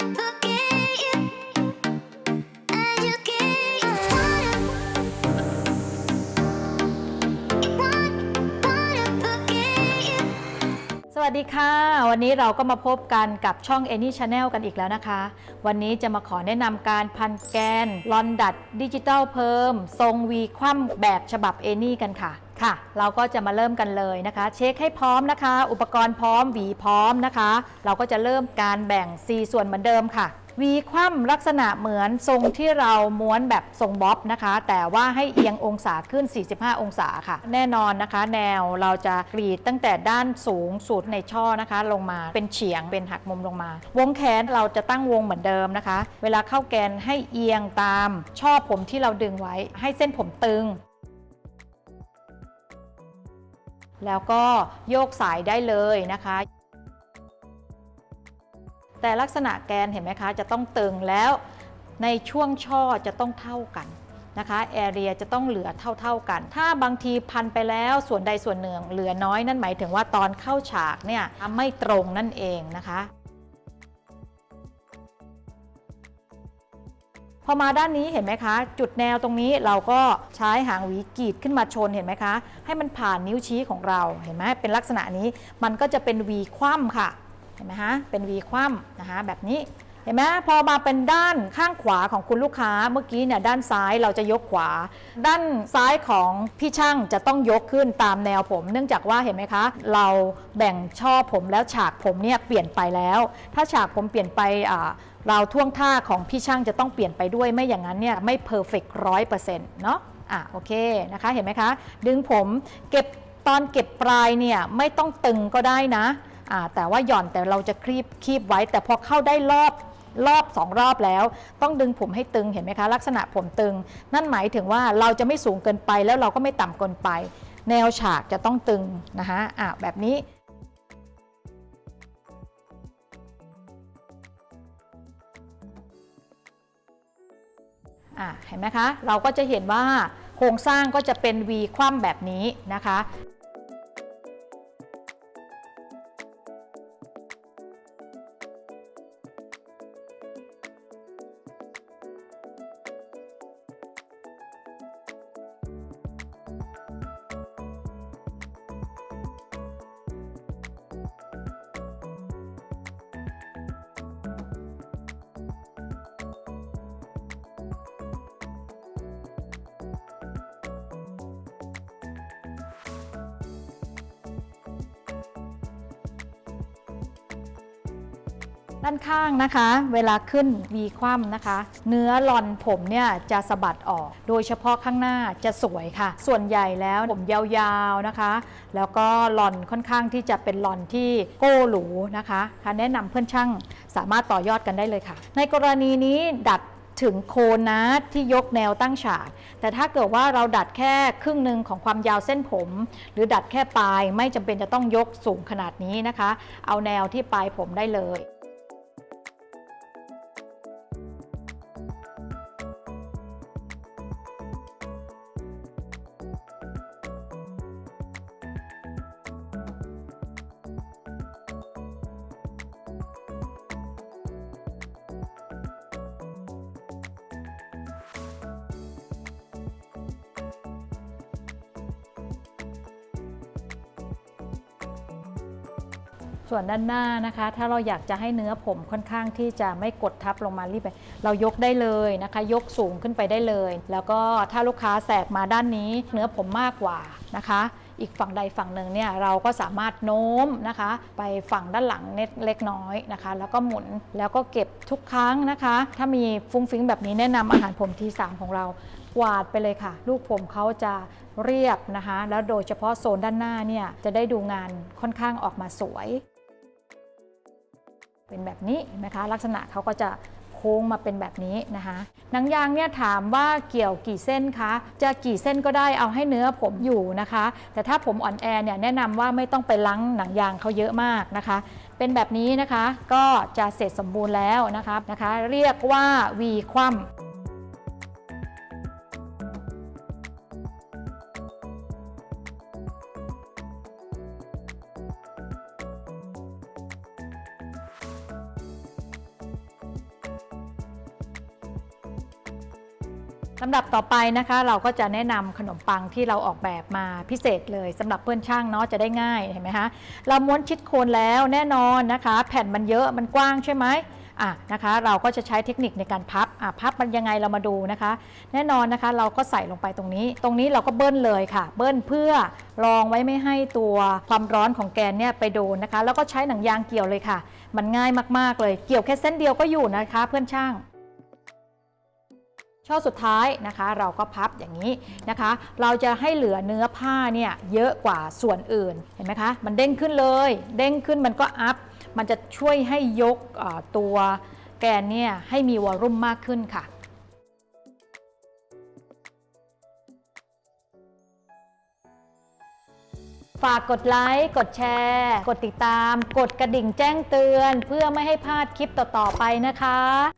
สวัสดีค่ะ วันนี้เราก็มาพบกันกับช่อง Any Channel กันอีกแล้วนะคะ วันนี้จะมาขอแนะนำการพันแกนลอนดัดดิจิตอลเพิ่ม ทรงวีคว่ำแบบฉบับ Any กันค่ะ ค่ะ เราก็จะมาเริ่มกันเลยนะคะ เช็คให้พร้อมนะคะ อุปกรณ์พร้อมหวีพร้อมนะคะ เราก็จะเริ่มการแบ่ง 4 ส่วนเหมือนเดิมค่ะวีคว่ำลักษณะเหมือนทรงที่เราม้วนแบบทรงบ๊อบนะคะ แต่ว่าให้เอียงองศาขึ้น 45 องศาค่ะ แน่นอนนะคะ แนวเราจะกรีดตั้งแต่ด้านสูงสุดในช่อนะคะ ลงมาเป็นเฉียงเป็นหักมุมลงมา วงแขนเราจะตั้งวงเหมือนเดิมนะคะ เวลาเข้าแกนให้เอียงตามช่อผมที่เราดึงไว้ ให้เส้นผมตึง แล้วก็โยกสายได้เลยนะคะ แต่ลักษณะแกนเห็นไหมคะ จะต้องตึงแล้วในช่วงช่อจะต้องเท่ากันนะคะแอเรียจะต้องเหลือเท่าๆกัน ถ้าบางทีพันไปแล้วส่วนใดส่วนหนึ่งเหลือน้อยนั่นหมายถึงว่าตอนเข้าฉากเนี่ยไม่ตรงนั่นเองนะคะ อมาด้านนี้เห็นไหมคะ จุดแนวตรงนี้เราก็ใช้หางหวีกรีดขึ้นมาชนเห็นไหมคะ ให้มันผ่านนิ้วชี้ของเราเห็นไหมเป็นลักษณะนี้มันก็จะเป็นวีคว่ำค่ะเห็นไหมฮะเป็นวีคว่ำนะคะแบบนี้ เห็นไหมพอมาเป็นด้านข้างขวาของคุณลูกค้าเมื่อกี้เนี่ยด้านซ้ายเราจะยกขวา ด้านซ้ายของพี่ช่างจะต้องยกขึ้นตามแนวผม เนื่องจากว่าเห็นไหมคะ เราแบ่งช่อผมแล้วฉากผมเนี่ยเปลี่ยนไปแล้ว ถ้าฉากผมเปลี่ยนไปอ่าเราท่วงท่าของพี่ช่างจะต้องเปลี่ยนไปด้วยไม่อย่างนั้นเนี่ยไม่เพอร์เฟกต์ร้อยเปอร์เซ็นต์เนาะอะโอเคนะคะเห็นไหมคะ ดึงผมเก็บตอนเก็บปลายเนี่ยไม่ต้องตึงก็ได้นะอ่าแต่ว่าหย่อนแต่เราจะคลีบคีบไว้ แต่พอเข้าได้รอบ รอบสองรอบแล้ว ต้องดึงผมให้ตึงเห็นไหมคะ ลักษณะผมตึง นั่นหมายถึงว่าเราจะไม่สูงเกินไปแล้วเราก็ไม่ต่ำเกินไป แนวฉากจะต้องตึงนะคะอะแบบนี้อะเห็นไหมคะ เราก็จะเห็นว่าโครงสร้างก็จะเป็น V คว่ำแบบนี้นะคะ ด้านข้างนะคะ เวลาขึ้น V คว่ำนะคะ เนื้อลอนผมเนี่ยจะสะบัดออก โดยเฉพาะข้างหน้าจะสวยค่ะ ส่วนใหญ่แล้วผมยาวๆนะคะ แล้วก็ลอนค่อนข้างที่จะเป็นลอนที่โก้หรูนะคะค่ะแนะนำเพื่อนช่างสามารถต่อยอดกันได้เลยค่ะ ในกรณีนี้ดัดถึงโคนนะที่ยกแนวตั้งฉาก แต่ถ้าเกิดว่าเราดัดแค่ครึ่งหนึ่งของความยาวเส้นผม หรือดัดแค่ปลายไม่จำเป็นจะต้องยกสูงขนาดนี้นะคะ เอาแนวที่ปลายผมได้เลย ส่วนด้านหน้านะคะ ถ้าเราอยากจะให้เนื้อผมค่อนข้างที่จะไม่กดทับลงมารีบไปเรายกได้เลยนะคะ ยกสูงขึ้นไปได้เลย แล้วก็ถ้าลูกค้าแสกมาด้านนี้ เนื้อผมมากกว่านะคะ อีกฝั่งใดฝั่งหนึ่งเนี่ยเราก็สามารถโน้มนะคะ ไปฝั่งด้านหลังเล็กน้อยนะคะ แล้วก็หมุนแล้วก็เก็บทุกครั้งนะคะ ถ้ามีฟุ้งฟิ้งแบบนี้แนะนำอาหารผมทีสามของเรากวาดไปเลยค่ะ ลูกผมเขาจะเรียบนะคะ แล้วโดยเฉพาะโซนด้านหน้าเนี่ยจะได้ดูงานค่อนข้างออกมาสวย เป็นแบบนี้เห็นไหมคะ ลักษณะเขาก็จะโค้งมาเป็นแบบนี้นะคะหนังยางเนี่ยถามว่าเกี่ยวกี่เส้นคะ จะกี่เส้นก็ได้เอาให้เนื้อผมอยู่นะคะ แต่ถ้าผมอ่อนแอเนี่ยแนะนำว่าไม่ต้องไปล้างหนังยางเขาเยอะมากนะคะ เป็นแบบนี้นะคะก็จะเสร็จสมบูรณ์แล้วนะคะนะคะ เรียกว่า V คว่ำ ลำดับต่อไปนะคะ เราก็จะแนะนำขนมปังที่เราออกแบบมาพิเศษเลยสำหรับเพื่อนช่างเนาะจะได้ง่ายเห็นไหมคะเราม้วนชิดโคนแล้วแน่นอนนะคะ แผ่นมันเยอะมันกว้างใช่ไหมอะนะคะเราก็จะใช้เทคนิคในการพับอะพับมันยังไงเรามาดูนะคะ แน่นอนนะคะเราก็ใส่ลงไปตรงนี้ ตรงนี้เราก็เบิ้ลเลยค่ะ เบิ้ลเพื่อรองไว้ไม่ให้ตัวความร้อนของแกนเนี่ยไปโดนนะคะ แล้วก็ใช้หนังยางเกี่ยวเลยค่ะ มันง่ายมากๆเลยเกี่ยวแค่เส้นเดียวก็อยู่นะคะ เพื่อนช่าง ช่อสุดท้ายนะคะเราก็พับอย่างนี้นะคะ เราจะให้เหลือเนื้อผ้าเนี่ยเยอะกว่าส่วนอื่นเห็นไหมคะมันเด้งขึ้นเลย เด้งขึ้นมันก็อัพมันจะช่วยให้ยกตัวแกนเนี่ยให้มีวอลลุ่มมากขึ้นค่ะฝากกดไลค์ กดแชร์ กดติดตาม กดกระดิ่งแจ้งเตือน เพื่อไม่ให้พลาดคลิปต่อ ๆ ไปนะคะ